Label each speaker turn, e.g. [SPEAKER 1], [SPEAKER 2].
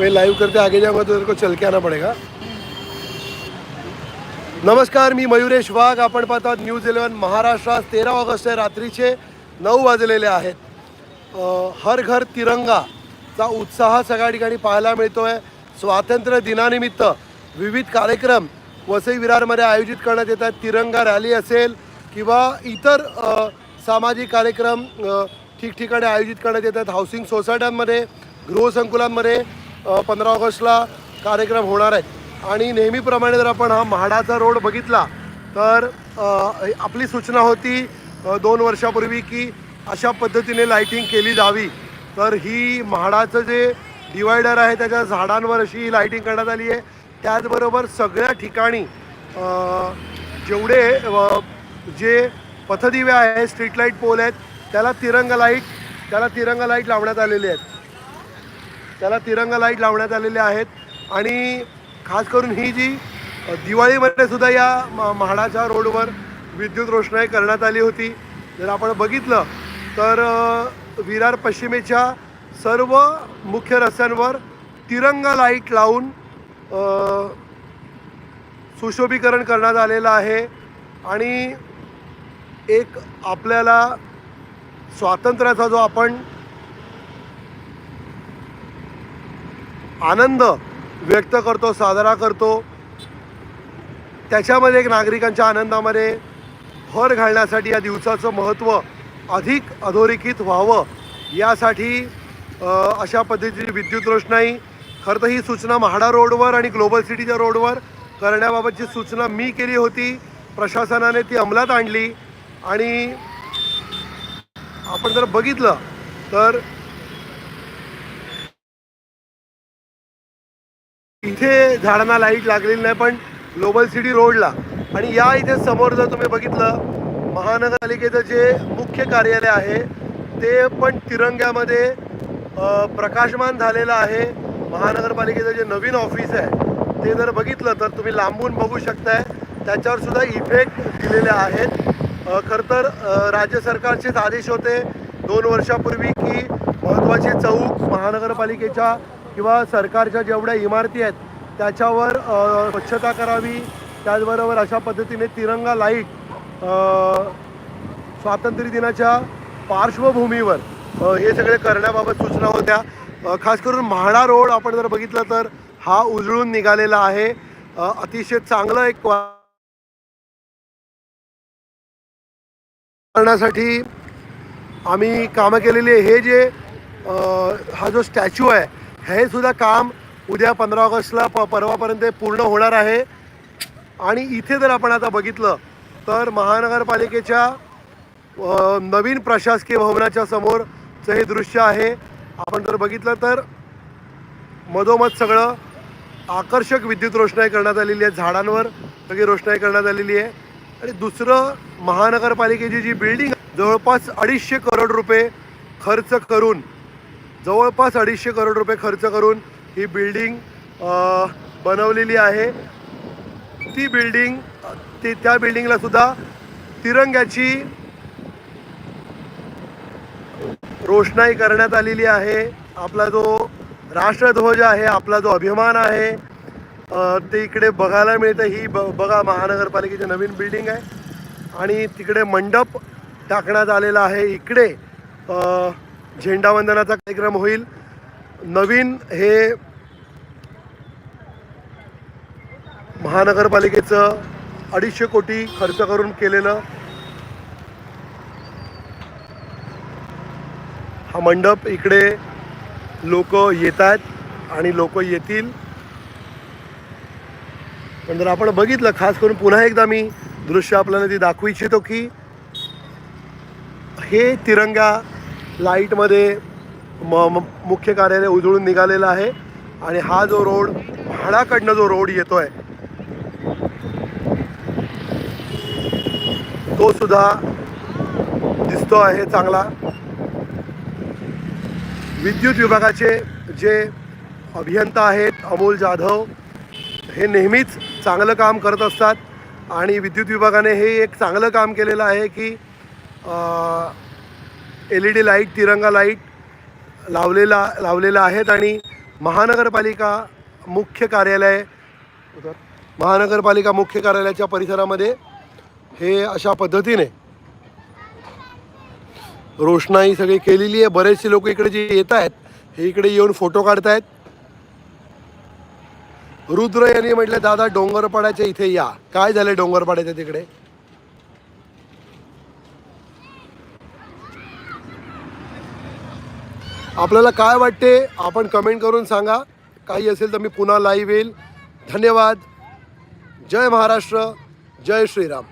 [SPEAKER 1] मैं लाइव करते आगे जाऊंगा तो तेरे को चल के आना पड़ेगा। नमस्कार मी मयुरेश वाघ. आपण पाहतात न्यूज इलेव्हन महाराष्ट्र तेरा ऑगस्ट आहे रात्रीचे नऊ वाजलेले आहेत. हर घर तिरंगाचा उत्साह सगळ्या ठिकाणी पाहायला मिळतो आहे स्वातंत्र्य दिनानिमित्त विविध कार्यक्रम वसई विरारमध्ये आयोजित करण्यात येत आहेत. तिरंगा रॅली असेल किंवा इतर सामाजिक कार्यक्रम ठिकठिकाणी आयोजित करण्यात येत आहेत. हाऊसिंग सोसायट्यांमध्ये गृहसंकुलांमध्ये पंधरा ऑगस्टला कार्यक्रम होणार आहेत आणि नेहमीप्रमाणे जर आपण हा म्हाडाचा रोड बघितला तर आपली सूचना होती दोन वर्षापूर्वी की अशा पद्धतीने लाईटिंग केली जावी. तर ही म्हाडाचं जे डिवायडर आहे त्याच्या झाडांवर अशी लाईटिंग करण्यात आली आहे. त्याचबरोबर सगळ्या ठिकाणी जेवढे जे पथदिवे आहे स्ट्रीट लाइट पोल आहेत त्याला तिरंगा लाइट त्याला तिरंगा लाइट लावण्यात आलेले आहेत. त्याला तिरंगा लाइट लावण्यात आलेले आहेत. आणि खास करून ही जी दिवाळीमध्ये सुद्धा या म्हाडाच्या रोडवर विद्युत रोषणाई करण्यात आली होती. जर आपण बघितलं तर विरार पश्चिमेच्या सर्व मुख्य रस्त्यांवर तिरंगा लाइट लावून सुशोभीकरण करण्यात आलेलं आहे. आणि एक आपल्याला स्वातंत्र्याचा जो आपण आनंद व्यक्त करतो साजरा करतो. त्याच्यामध्ये एक नागरिकांच्या आनंदामध्ये भर घालण्यासाठी या दिवसाचं महत्त्व अधिक अधोरेखित व्हावं यासाठी अशा पद्धतीची विद्युत रोषणाई खरं तर ही सूचना म्हाडा रोडवर आणि ग्लोबल सिटीच्या रोडवर करण्याबाबतची सूचना मी केली होती. प्रशासनाने ती अंमलात आणली आणि आपण जर बघितलं तर इथे झाडांना लाइट लागलेली नाही पण ग्लोबल सिटी रोडला. आणि या इथे समोर जर तुम्ही बघितलं महानगरपालिकेचं जे मुख्य कार्यालय आहे ते पण तिरंग्यामध्ये प्रकाशमान झालेलं आहे. महानगरपालिकेचं जे नवीन ऑफिस आहे ते जर बघितलं तर तुम्ही लांबून बघू शकताय. त्याच्यावर सुद्धा इफेक्ट दिलेले आहेत. खरं तर राज्य सरकारचेच आदेश होते दोन वर्षापूर्वी की महत्त्वाचे चौक महानगरपालिकेच्या किंवा सरकारच्या जेवढ्या इमारती आहेत त्याच्यावर स्वच्छता करावी त्याचबरोबर अशा पद्धतीने तिरंगा लाइट स्वातंत्र्य दिनाच्या पार्श्वभूमीवर हे सगळे करण्याबाबत सूचना होत्या. खास करून म्हाडा रोड आपण जर बघितलं तर हा उजळून निघालेला आहे. अतिशय चांगलं एक वा- करण्यासाठी आम्ही कामं केलेली आहे. हे जे हा जो स्टॅच्यू आहे हे सुद्धा काम उद्या पंधरा ऑगस्टला प परवापर्यंत पूर्ण होणार आहे. आणि इथे जर आपण आता बघितलं तर महानगरपालिकेच्या नवीन प्रशासकीय भवनाच्या समोरचं हे दृश्य आहे आपण जर बघितलं तर मधोमध सगळं आकर्षक विद्युत रोषणाई करण्यात आलेली आहे. झाडांवर सगळी रोषणाई करण्यात आलेली आहे. आणि दुसरं महानगरपालिकेची जी बिल्डिंग जवळपास अडीचशे करोड रुपये खर्च करून जवळपास अडीचशे करोड रुपये खर्च करून ही बिल्डिंग बनवलेली आहे. ती बिल्डिंग ती त्या बिल्डिंगला सुद्धा तिरंग्याची रोषणाई करण्यात आलेली आहे. आपला जो राष्ट्रध्वज आहे आपला जो अभिमान आहे ते इकडे बघायला मिळतं. ही ब बघा महानगरपालिकेची नवीन बिल्डिंग आहे. आणि तिकडे मंडप टाकण्यात आलेला आहे. इकडे झेंडावंदनाचा कार्यक्रम होईल. नवीन हे महानगरपालिकेचं अडीचशे कोटी खर्च करून केलेलं हा मंडप इकडे लोक येत आहेत आणि लोक येतील. पण जर आपण बघितलं खास करून पुन्हा एकदा मी दृश्य आपल्याला ती दाखवू इच्छितो की हे तिरंगा लाईटमध्ये म मुख्य कार्यालय उजळून निघालेलं आहे. आणि हा जो रोड म्हाडाकडनं जो रोड येतो आहे तो सुद्धा दिसतो आहे चांगला. विद्युत विभागाचे जे अभियंता आहेत अमोल जाधव हे नेहमीच चांगलं काम करत असतात. आणि विद्युत विभागाने हे एक चांगलं काम केलेलं आहे की एल ई डी लाइट तिरंगा लाइट लावलेला लावलेला आहेत आणि महानगरपालिका मुख्य कार्यालय महानगरपालिका मुख्य कार्यालयाच्या परिसरामध्ये हे अशा पद्धतीने रोषणाई सगळी केलेली आहे. बरेचसे लोक इकडे जे येत आहेत हे इकडे येऊन फोटो काढतायत. रुद्र यांनी म्हटलं दादा डोंगरपाड्याच्या इथे या. काय झालं डोंगरपाड्याच्या तिकडे? आपल्याला काय वाटते आपण कमेंट करून सांगा. काही असेल तर मी पुन्हा लाईव्ह येईल. धन्यवाद. जय महाराष्ट्र. जय श्रीराम.